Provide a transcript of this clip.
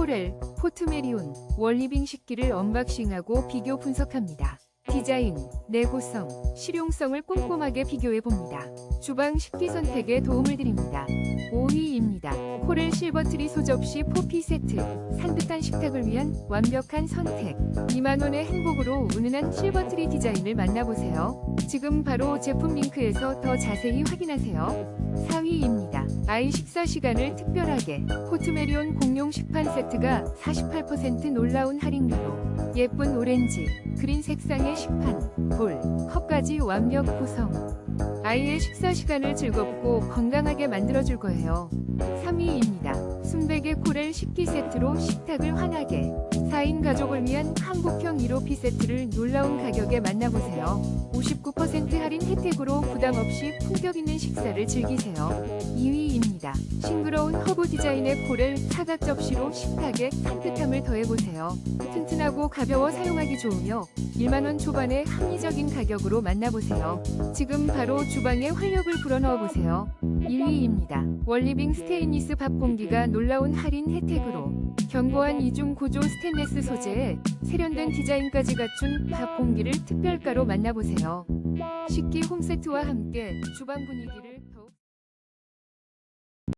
코렐, 포트메리온, 월리빙 식기를 언박싱하고 비교 분석합니다. 디자인, 내구성, 실용성을 꼼꼼하게 비교해 봅니다. 주방 식기 선택에 도움을 드립니다. 5위입니다. 코렐 실버트리 소접시 포피 세트. 산뜻한 식탁을 위한 완벽한 선택. 2만원의 행복으로 은은한 실버트리 디자인을 만나보세요. 지금 바로 제품 링크에서 더 자세히 확인하세요. 4위입니다. 아이 식사 시간을 특별하게 포트메리온 공룡 식판 세트가 48% 놀라운 할인가로 예쁜 오렌지, 그린 색상의 식판, 볼, 컵까지 완벽 구성. 아이의 식사 시간을 즐겁고 건강하게 만들어줄 거예요. 3위입니다. 순백의 코렐 식기 세트로 식탁을 환하게 4인 가족을 위한 한국형 1호피 세트를 놀라운 가격에 만나보세요. 59% 할인 혜택으로 부담 없이 품격 있는 식사를 즐기세요. 2위입니다. 싱그러운 허브 디자인의 코렐 사각 접시로 식탁에 산뜻함을 더해보세요. 튼튼하고 가벼워 사용하기 좋으며 1만원 초반의 합리적인 가격으로 만나보세요. 지금 바로 주방에 활력을 불어넣어보세요. 1위입니다. 월리빙 스테인리스 밥 공기가 놀라운 할인 혜택으로 견고한 이중 구조 스테인레스 소재에 세련된 디자인까지 갖춘 밥 공기를 특별가로 만나보세요. 식기 홈세트와 함께 주방 분위기를 더욱